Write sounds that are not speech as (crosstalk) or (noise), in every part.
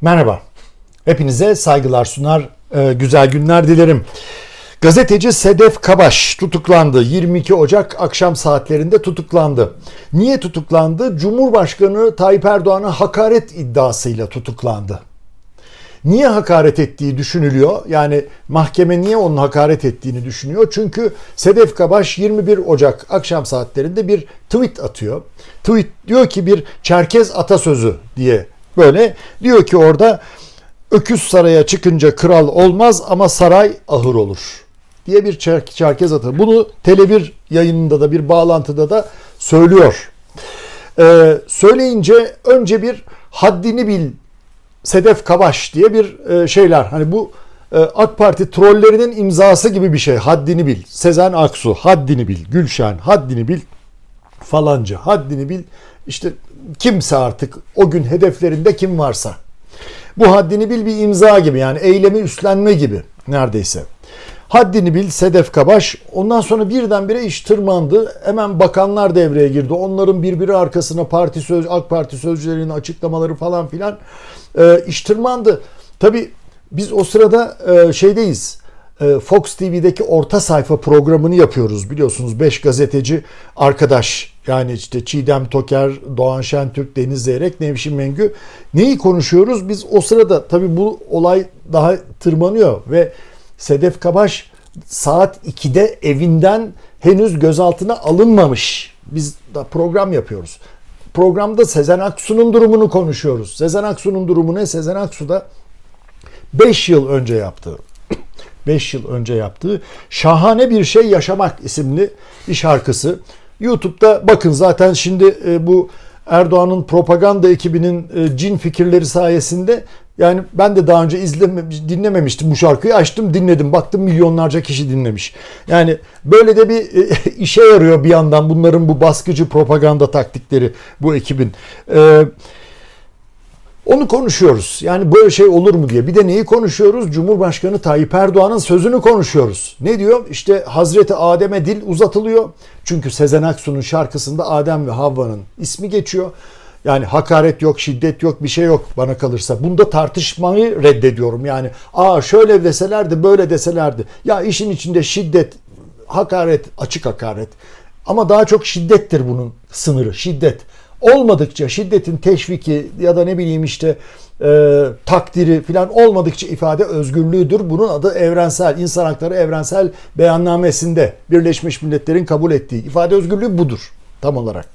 Merhaba. Hepinize saygılar sunar, e, güzel günler dilerim. Gazeteci Sedef Kabaş tutuklandı. 22 Ocak akşam saatlerinde tutuklandı. Niye tutuklandı? Cumhurbaşkanı Tayyip Erdoğan'a hakaret iddiasıyla tutuklandı. Niye hakaret ettiği düşünülüyor. Yani mahkeme niye onun hakaret ettiğini düşünüyor. Çünkü Sedef Kabaş 21 Ocak akşam saatlerinde bir tweet atıyor. Tweet diyor ki bir Çerkez atasözü diye böyle diyor ki orada öküz saraya çıkınca kral olmaz ama saray ahır olur diye bir Çer- Çerkez atasözü. Bunu Tele1 yayınında da bir bağlantıda da söylüyor. Ee, söyleyince önce bir haddini bil Sedef Kabaş diye bir e, şeyler. Hani bu e, AK Parti trollerinin imzası gibi bir şey. Haddini bil. Sezen Aksu haddini bil. Gülşen haddini bil. Falanca haddini bil. İşte kimse artık o gün hedeflerinde kim varsa. Bu haddini bil bir imza gibi yani eylemi üstlenme gibi neredeyse. Haddini bil Sedef Kabaş. Ondan sonra birdenbire iş tırmandı. Hemen bakanlar devreye girdi. Onların birbiri arkasına parti söz AK Parti sözcülerinin açıklamaları falan filan e, iş tırmandı. Tabi biz o sırada e, şeydeyiz. E, Fox TV'deki orta sayfa programını yapıyoruz biliyorsunuz. 5 gazeteci arkadaş yani işte Çiğdem Toker, Doğan Şentürk, Deniz Zeyrek, Nevşin Mengü. Neyi konuşuyoruz? Biz o sırada tabii bu olay daha tırmanıyor ve Sedef Kabaş saat 2'de evinden henüz gözaltına alınmamış. Biz da program yapıyoruz. Programda Sezen Aksu'nun durumunu konuşuyoruz. Sezen Aksu'nun durumu ne? Sezen Aksu da 5 yıl önce yaptığı 5 yıl önce yaptığı Şahane Bir Şey Yaşamak isimli bir şarkısı. YouTube'da bakın zaten şimdi e, bu Erdoğan'ın propaganda ekibinin e, cin fikirleri sayesinde yani ben de daha önce izleme, dinlememiştim bu şarkıyı. Açtım dinledim. Baktım milyonlarca kişi dinlemiş. Yani böyle de bir e, (laughs) işe yarıyor bir yandan bunların bu baskıcı propaganda taktikleri bu ekibin. Eee onu konuşuyoruz. Yani böyle şey olur mu diye. Bir de neyi konuşuyoruz? Cumhurbaşkanı Tayyip Erdoğan'ın sözünü konuşuyoruz. Ne diyor? İşte Hazreti Adem'e dil uzatılıyor. Çünkü Sezen Aksu'nun şarkısında Adem ve Havva'nın ismi geçiyor. Yani hakaret yok, şiddet yok, bir şey yok bana kalırsa. Bunda tartışmayı reddediyorum. Yani aa şöyle deselerdi, böyle deselerdi. Ya işin içinde şiddet, hakaret, açık hakaret. Ama daha çok şiddettir bunun sınırı, şiddet olmadıkça şiddetin teşviki ya da ne bileyim işte e, takdiri falan olmadıkça ifade özgürlüğüdür. Bunun adı evrensel, insan hakları evrensel beyannamesinde Birleşmiş Milletler'in kabul ettiği ifade özgürlüğü budur tam olarak.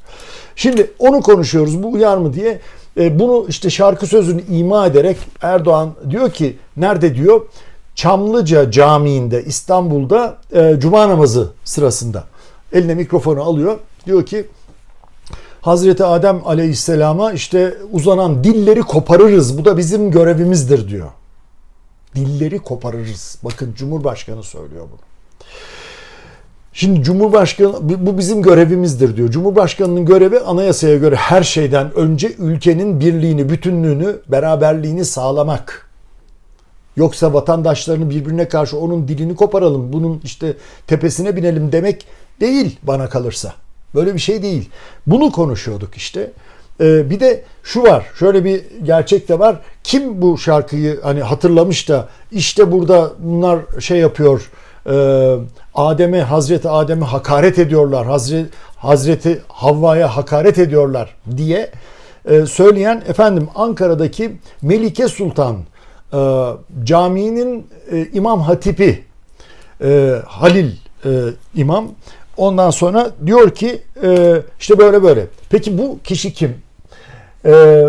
Şimdi onu konuşuyoruz bu uyar mı diye. E, bunu işte şarkı sözünü ima ederek Erdoğan diyor ki nerede diyor? Çamlıca Camii'nde İstanbul'da e, cuma namazı sırasında eline mikrofonu alıyor. Diyor ki Hazreti Adem Aleyhisselam'a işte uzanan dilleri koparırız. Bu da bizim görevimizdir diyor. Dilleri koparırız. Bakın Cumhurbaşkanı söylüyor bunu. Şimdi Cumhurbaşkanı bu bizim görevimizdir diyor. Cumhurbaşkanının görevi anayasaya göre her şeyden önce ülkenin birliğini, bütünlüğünü, beraberliğini sağlamak. Yoksa vatandaşlarını birbirine karşı onun dilini koparalım, bunun işte tepesine binelim demek değil bana kalırsa. Böyle bir şey değil. Bunu konuşuyorduk işte. Ee, bir de şu var. Şöyle bir gerçek de var. Kim bu şarkıyı hani hatırlamış da işte burada bunlar şey yapıyor. E, Adem'e, Hazreti Adem'e hakaret ediyorlar. Hazreti, Hazreti Havva'ya hakaret ediyorlar diye e, söyleyen efendim Ankara'daki Melike Sultan e, Camii'nin e, İmam Hatipi Halil e, İmam Ondan sonra diyor ki e, işte böyle böyle. Peki bu kişi kim? E,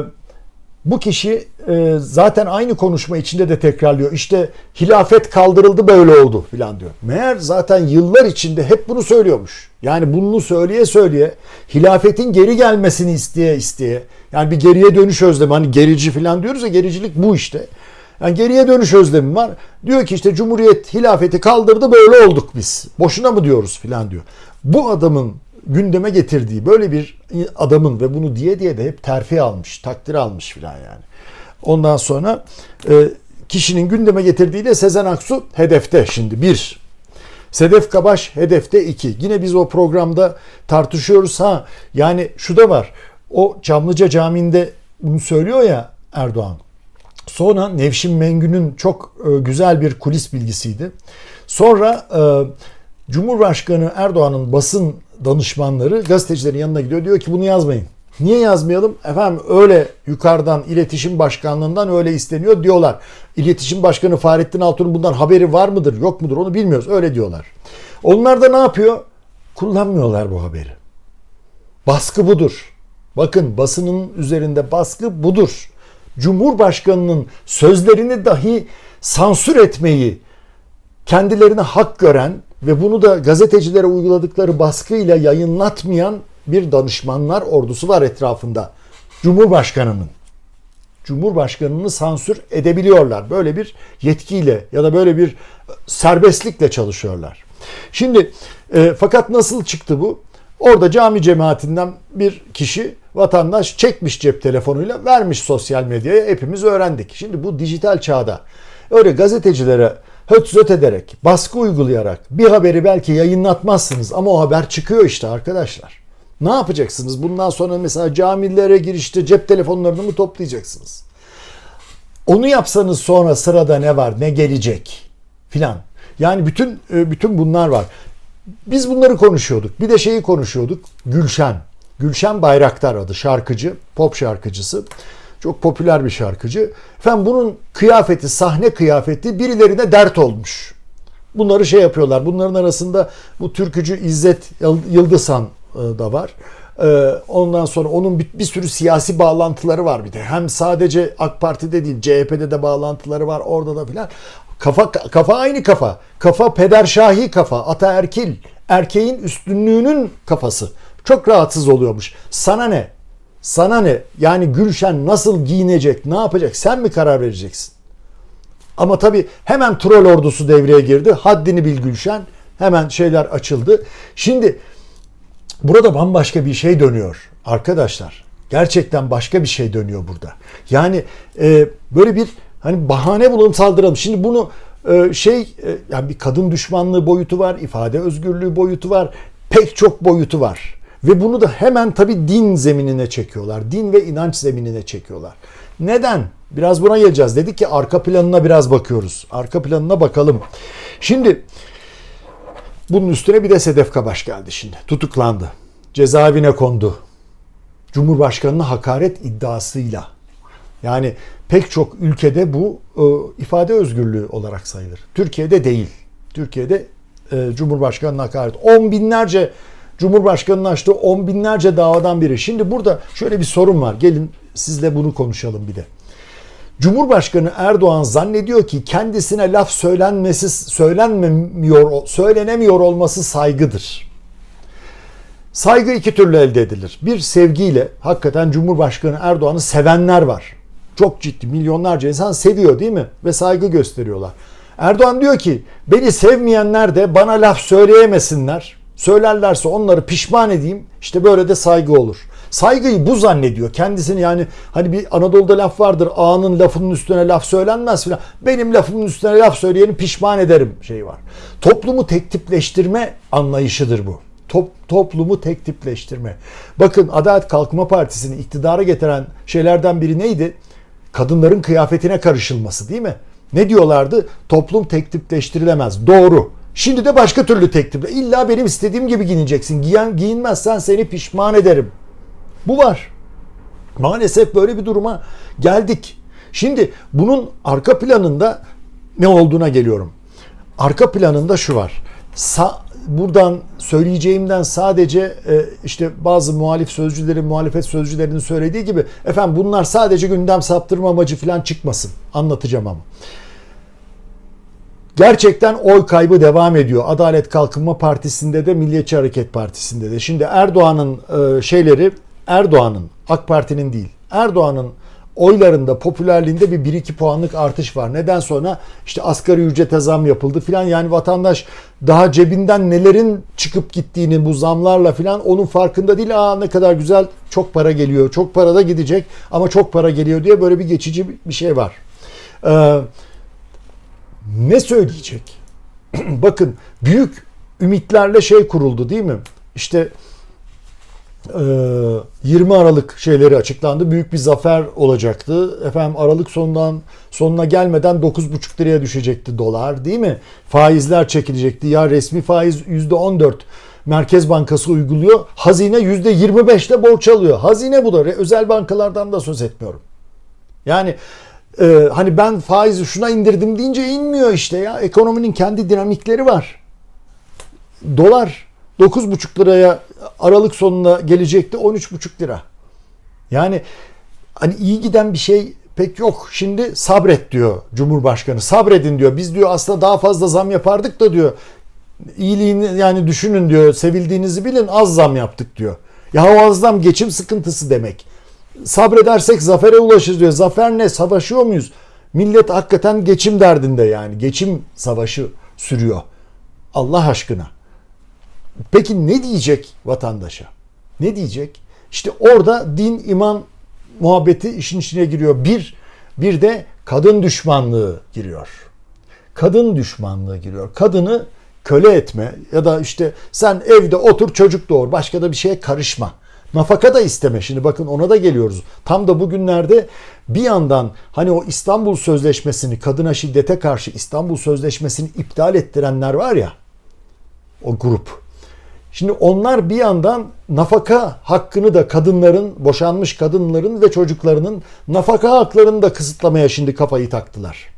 bu kişi e, zaten aynı konuşma içinde de tekrarlıyor. İşte hilafet kaldırıldı böyle oldu filan diyor. Meğer zaten yıllar içinde hep bunu söylüyormuş. Yani bunu söyleye söyleye hilafetin geri gelmesini isteye isteye. Yani bir geriye dönüş özlemi. Hani gerici filan diyoruz ya gericilik bu işte. Yani geriye dönüş özlemi var. Diyor ki işte Cumhuriyet hilafeti kaldırdı böyle olduk biz. Boşuna mı diyoruz filan diyor. Bu adamın gündeme getirdiği böyle bir adamın ve bunu diye diye de hep terfi almış, takdir almış filan yani. Ondan sonra e, kişinin gündeme getirdiği de Sezen Aksu hedefte şimdi bir. Sedef Kabaş hedefte iki. Yine biz o programda tartışıyoruz ha. Yani şu da var. O Çamlıca Camii'nde bunu söylüyor ya Erdoğan. Sonra Nevşin Mengü'nün çok e, güzel bir kulis bilgisiydi. Sonra e, Cumhurbaşkanı Erdoğan'ın basın danışmanları gazetecilerin yanına gidiyor. Diyor ki bunu yazmayın. Niye yazmayalım? Efendim öyle yukarıdan iletişim başkanlığından öyle isteniyor diyorlar. İletişim Başkanı Fahrettin Altun'un bundan haberi var mıdır yok mudur onu bilmiyoruz. Öyle diyorlar. Onlar da ne yapıyor? Kullanmıyorlar bu haberi. Baskı budur. Bakın basının üzerinde baskı budur. Cumhurbaşkanının sözlerini dahi sansür etmeyi kendilerine hak gören ve bunu da gazetecilere uyguladıkları baskıyla yayınlatmayan bir danışmanlar ordusu var etrafında. Cumhurbaşkanının. Cumhurbaşkanını sansür edebiliyorlar. Böyle bir yetkiyle ya da böyle bir serbestlikle çalışıyorlar. Şimdi e, fakat nasıl çıktı bu? Orada cami cemaatinden bir kişi vatandaş çekmiş cep telefonuyla vermiş sosyal medyaya hepimiz öğrendik. Şimdi bu dijital çağda öyle gazetecilere höt zöt ederek, baskı uygulayarak bir haberi belki yayınlatmazsınız ama o haber çıkıyor işte arkadaşlar. Ne yapacaksınız? Bundan sonra mesela camilere girişte cep telefonlarını mı toplayacaksınız? Onu yapsanız sonra sırada ne var, ne gelecek filan. Yani bütün e, bütün bunlar var. Biz bunları konuşuyorduk. Bir de şeyi konuşuyorduk. Gülşen. Gülşen Bayraktar adı şarkıcı, pop şarkıcısı. Çok popüler bir şarkıcı. Efendim bunun kıyafeti, sahne kıyafeti birilerine dert olmuş. Bunları şey yapıyorlar. Bunların arasında bu türkücü İzzet Yıldızhan e, da var. E, ondan sonra onun bir, bir sürü siyasi bağlantıları var bir de. Hem sadece AK Parti'de değil CHP'de de bağlantıları var orada da filan. Kafa kafa aynı kafa. Kafa pederşahi kafa. Ataerkil. Erkeğin üstünlüğünün kafası. Çok rahatsız oluyormuş. Sana ne? Sana ne? Yani Gülşen nasıl giyinecek, ne yapacak? Sen mi karar vereceksin? Ama tabii hemen troll ordusu devreye girdi. Haddini bil Gülşen. Hemen şeyler açıldı. Şimdi burada bambaşka bir şey dönüyor arkadaşlar. Gerçekten başka bir şey dönüyor burada. Yani e, böyle bir hani bahane bulalım saldıralım. Şimdi bunu e, şey e, yani bir kadın düşmanlığı boyutu var, ifade özgürlüğü boyutu var, pek çok boyutu var. Ve bunu da hemen tabii din zeminine çekiyorlar. Din ve inanç zeminine çekiyorlar. Neden? Biraz buna geleceğiz. Dedik ki arka planına biraz bakıyoruz. Arka planına bakalım. Şimdi bunun üstüne bir de Sedef Kabaş geldi şimdi. Tutuklandı. Cezaevine kondu. Cumhurbaşkanına hakaret iddiasıyla. Yani pek çok ülkede bu e, ifade özgürlüğü olarak sayılır. Türkiye'de değil. Türkiye'de e, Cumhurbaşkanına hakaret. On binlerce Cumhurbaşkanı'nın açtığı on binlerce davadan biri. Şimdi burada şöyle bir sorun var. Gelin sizle bunu konuşalım bir de. Cumhurbaşkanı Erdoğan zannediyor ki kendisine laf söylenmesi söylenmiyor söylenemiyor olması saygıdır. Saygı iki türlü elde edilir. Bir sevgiyle hakikaten Cumhurbaşkanı Erdoğan'ı sevenler var. Çok ciddi milyonlarca insan seviyor değil mi? Ve saygı gösteriyorlar. Erdoğan diyor ki beni sevmeyenler de bana laf söyleyemesinler. Söylerlerse onları pişman edeyim. İşte böyle de saygı olur. Saygıyı bu zannediyor. Kendisini yani hani bir Anadolu'da laf vardır. Ağanın lafının üstüne laf söylenmez filan. Benim lafımın üstüne laf söyleyeni pişman ederim şey var. Toplumu tek tipleştirme anlayışıdır bu. Top, toplumu tek tipleştirme. Bakın Adalet Kalkınma Partisi'ni iktidara getiren şeylerden biri neydi? Kadınların kıyafetine karışılması değil mi? Ne diyorlardı? Toplum tek tipleştirilemez. Doğru. Şimdi de başka türlü teklifle. İlla benim istediğim gibi giyineceksin. Giyen, giyinmezsen seni pişman ederim. Bu var. Maalesef böyle bir duruma geldik. Şimdi bunun arka planında ne olduğuna geliyorum. Arka planında şu var. Sa buradan söyleyeceğimden sadece e, işte bazı muhalif sözcülerin, muhalefet sözcülerinin söylediği gibi efendim bunlar sadece gündem saptırma amacı falan çıkmasın. Anlatacağım ama. Gerçekten oy kaybı devam ediyor. Adalet Kalkınma Partisi'nde de Milliyetçi Hareket Partisi'nde de. Şimdi Erdoğan'ın e, şeyleri Erdoğan'ın AK Parti'nin değil. Erdoğan'ın oylarında, popülerliğinde bir 1-2 puanlık artış var. Neden sonra işte asgari ücrete zam yapıldı filan. Yani vatandaş daha cebinden nelerin çıkıp gittiğini bu zamlarla filan onun farkında değil. Aa ne kadar güzel çok para geliyor. Çok para da gidecek ama çok para geliyor diye böyle bir geçici bir şey var. Ee, ne söyleyecek? (clears throat) Bakın büyük ümitlerle şey kuruldu değil mi? İşte 20 Aralık şeyleri açıklandı. Büyük bir zafer olacaktı. Efendim Aralık sonundan sonuna gelmeden 9,5 liraya düşecekti dolar değil mi? Faizler çekilecekti. Ya resmi faiz %14 Merkez Bankası uyguluyor. Hazine %25 ile borç alıyor. Hazine bu da. Özel bankalardan da söz etmiyorum. Yani e, hani ben faizi şuna indirdim deyince inmiyor işte ya. Ekonominin kendi dinamikleri var. Dolar 9,5 liraya Aralık sonuna gelecekti 13,5 lira. Yani hani iyi giden bir şey pek yok. Şimdi sabret diyor Cumhurbaşkanı. Sabredin diyor. Biz diyor aslında daha fazla zam yapardık da diyor. İyiliğini yani düşünün diyor. Sevildiğinizi bilin az zam yaptık diyor. Ya o az zam geçim sıkıntısı demek. Sabredersek zafere ulaşırız diyor. Zafer ne? Savaşıyor muyuz? Millet hakikaten geçim derdinde yani. Geçim savaşı sürüyor. Allah aşkına. Peki ne diyecek vatandaşa? Ne diyecek? İşte orada din, iman muhabbeti işin içine giriyor. Bir, bir de kadın düşmanlığı giriyor. Kadın düşmanlığı giriyor. Kadını köle etme ya da işte sen evde otur çocuk doğur başka da bir şeye karışma. Nafaka da isteme. Şimdi bakın ona da geliyoruz. Tam da bugünlerde bir yandan hani o İstanbul Sözleşmesi'ni kadına şiddete karşı İstanbul Sözleşmesi'ni iptal ettirenler var ya o grup. Şimdi onlar bir yandan nafaka hakkını da kadınların, boşanmış kadınların ve çocuklarının nafaka haklarını da kısıtlamaya şimdi kafayı taktılar.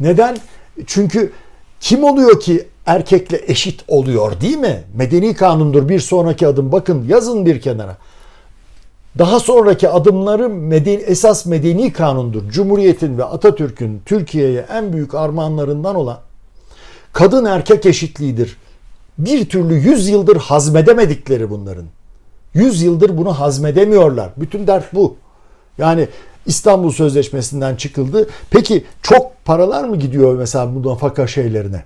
Neden? Çünkü kim oluyor ki erkekle eşit oluyor değil mi? Medeni kanundur bir sonraki adım. Bakın yazın bir kenara. Daha sonraki adımları medeni, esas medeni kanundur. Cumhuriyetin ve Atatürk'ün Türkiye'ye en büyük armağanlarından olan kadın erkek eşitliğidir bir türlü 100 yıldır hazmedemedikleri bunların. 100 yıldır bunu hazmedemiyorlar. Bütün dert bu. Yani İstanbul Sözleşmesi'nden çıkıldı. Peki çok paralar mı gidiyor mesela bu nafaka şeylerine?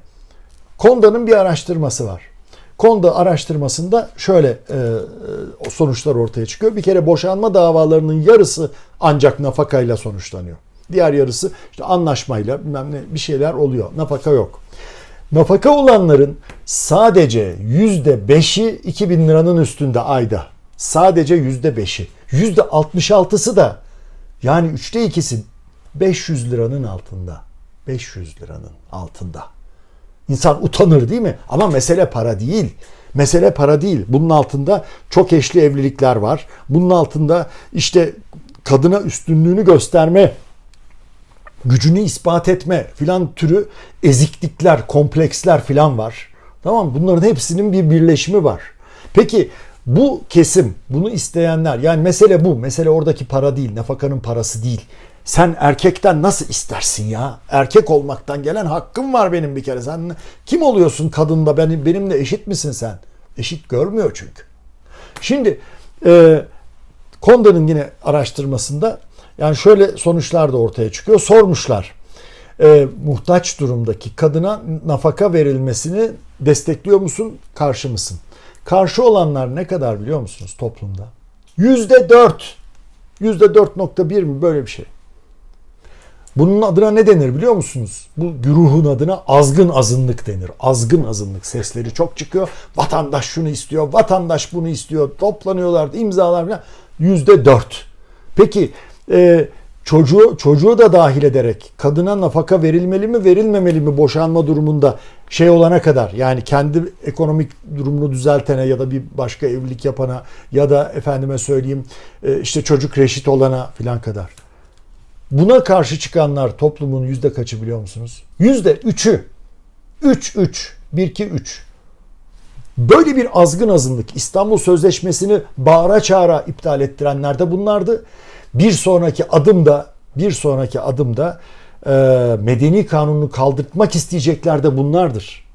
Konda'nın bir araştırması var. Konda araştırmasında şöyle e, e, sonuçlar ortaya çıkıyor. Bir kere boşanma davalarının yarısı ancak nafakayla sonuçlanıyor. Diğer yarısı işte anlaşmayla bilmem ne bir şeyler oluyor. Nafaka yok. Nafaka olanların sadece yüzde beşi 2000 liranın üstünde ayda. Sadece yüzde beşi. Yüzde 66'sı da yani üçte ikisi 500 liranın altında. 500 liranın altında. İnsan utanır değil mi? Ama mesele para değil. Mesele para değil. Bunun altında çok eşli evlilikler var. Bunun altında işte kadına üstünlüğünü gösterme gücünü ispat etme filan türü eziklikler, kompleksler filan var. Tamam? Bunların hepsinin bir birleşimi var. Peki bu kesim, bunu isteyenler yani mesele bu. Mesele oradaki para değil, nafakanın parası değil. Sen erkekten nasıl istersin ya? Erkek olmaktan gelen hakkım var benim bir kere. Sen kim oluyorsun kadında? Benim, benimle eşit misin sen? Eşit görmüyor çünkü. Şimdi e, Konda'nın yine araştırmasında yani şöyle sonuçlar da ortaya çıkıyor. Sormuşlar. E, muhtaç durumdaki kadına nafaka verilmesini destekliyor musun, karşı mısın? Karşı olanlar ne kadar biliyor musunuz toplumda? Yüzde dört. Yüzde dört nokta bir mi böyle bir şey. Bunun adına ne denir biliyor musunuz? Bu güruhun adına azgın azınlık denir. Azgın azınlık sesleri çok çıkıyor. Vatandaş şunu istiyor, vatandaş bunu istiyor. Toplanıyorlar, imzalar falan. Yüzde dört. Peki e, çocuğu çocuğu da dahil ederek kadına nafaka verilmeli mi verilmemeli mi boşanma durumunda şey olana kadar yani kendi ekonomik durumunu düzeltene ya da bir başka evlilik yapana ya da efendime söyleyeyim e, işte çocuk reşit olana filan kadar. Buna karşı çıkanlar toplumun yüzde kaçı biliyor musunuz? Yüzde üçü. Üç, üç. Bir, iki, üç. Böyle bir azgın azınlık İstanbul Sözleşmesi'ni bağıra çağıra iptal ettirenler de bunlardı. Bir sonraki adımda bir sonraki adımda e, medeni kanunu kaldırtmak isteyecekler de bunlardır.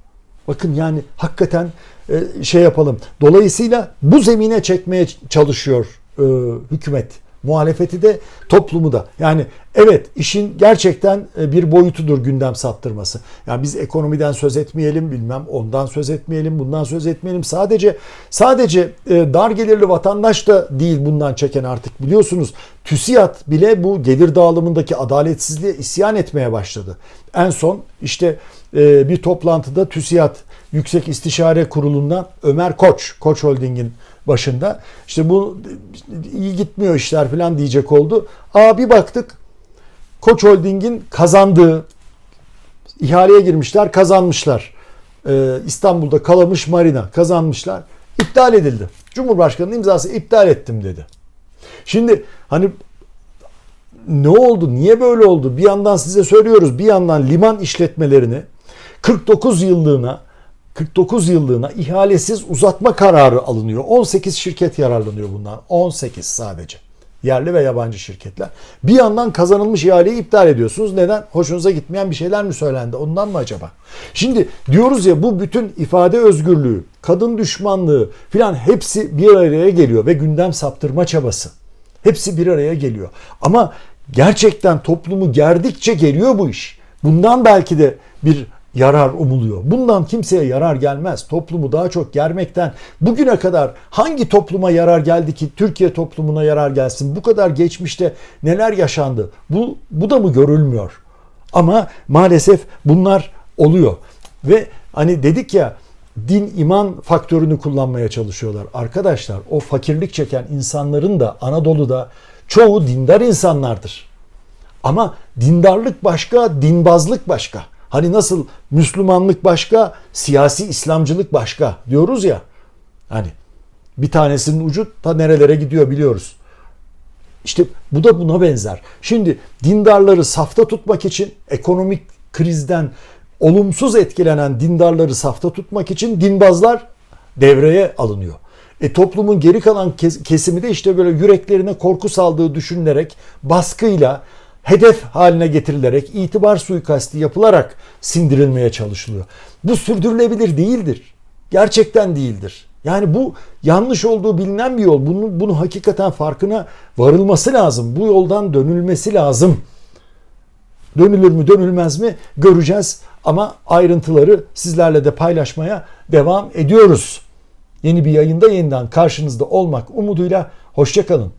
Bakın yani hakikaten e, şey yapalım. Dolayısıyla bu zemine çekmeye çalışıyor e, hükümet muhalefeti de toplumu da. Yani evet işin gerçekten e, bir boyutudur gündem saptırması. Yani biz ekonomiden söz etmeyelim, bilmem ondan söz etmeyelim, bundan söz etmeyelim. Sadece sadece e, dar gelirli vatandaş da değil bundan çeken artık biliyorsunuz. TÜSİAD bile bu gelir dağılımındaki adaletsizliğe isyan etmeye başladı. En son işte e, bir toplantıda TÜSİAD Yüksek İstişare Kurulu'ndan Ömer Koç, Koç Holding'in başında. İşte bu iyi gitmiyor işler falan diyecek oldu. Aa bir baktık Koç Holding'in kazandığı ihaleye girmişler, kazanmışlar. Ee, İstanbul'da Kalamış Marina kazanmışlar. İptal edildi. Cumhurbaşkanının imzası iptal ettim dedi. Şimdi hani ne oldu? Niye böyle oldu? Bir yandan size söylüyoruz. Bir yandan liman işletmelerini 49 yıllığına 49 yıllığına ihalesiz uzatma kararı alınıyor. 18 şirket yararlanıyor bundan. 18 sadece. Yerli ve yabancı şirketler. Bir yandan kazanılmış ihaleyi iptal ediyorsunuz. Neden? Hoşunuza gitmeyen bir şeyler mi söylendi? Ondan mı acaba? Şimdi diyoruz ya bu bütün ifade özgürlüğü, kadın düşmanlığı filan hepsi bir araya geliyor ve gündem saptırma çabası. Hepsi bir araya geliyor. Ama gerçekten toplumu gerdikçe geliyor bu iş. Bundan belki de bir yarar umuluyor. Bundan kimseye yarar gelmez. Toplumu daha çok germekten bugüne kadar hangi topluma yarar geldi ki Türkiye toplumuna yarar gelsin? Bu kadar geçmişte neler yaşandı? Bu, bu da mı görülmüyor? Ama maalesef bunlar oluyor. Ve hani dedik ya din iman faktörünü kullanmaya çalışıyorlar. Arkadaşlar o fakirlik çeken insanların da Anadolu'da çoğu dindar insanlardır. Ama dindarlık başka, dinbazlık başka. Hani nasıl Müslümanlık başka, siyasi İslamcılık başka diyoruz ya. Hani bir tanesinin ucu ta nerelere gidiyor biliyoruz. İşte bu da buna benzer. Şimdi dindarları safta tutmak için ekonomik krizden olumsuz etkilenen dindarları safta tutmak için dinbazlar devreye alınıyor. E toplumun geri kalan kesimi de işte böyle yüreklerine korku saldığı düşünülerek baskıyla hedef haline getirilerek itibar suikasti yapılarak sindirilmeye çalışılıyor. Bu sürdürülebilir değildir. Gerçekten değildir. Yani bu yanlış olduğu bilinen bir yol. Bunu, bunu hakikaten farkına varılması lazım. Bu yoldan dönülmesi lazım. Dönülür mü dönülmez mi göreceğiz ama ayrıntıları sizlerle de paylaşmaya devam ediyoruz. Yeni bir yayında yeniden karşınızda olmak umuduyla hoşçakalın.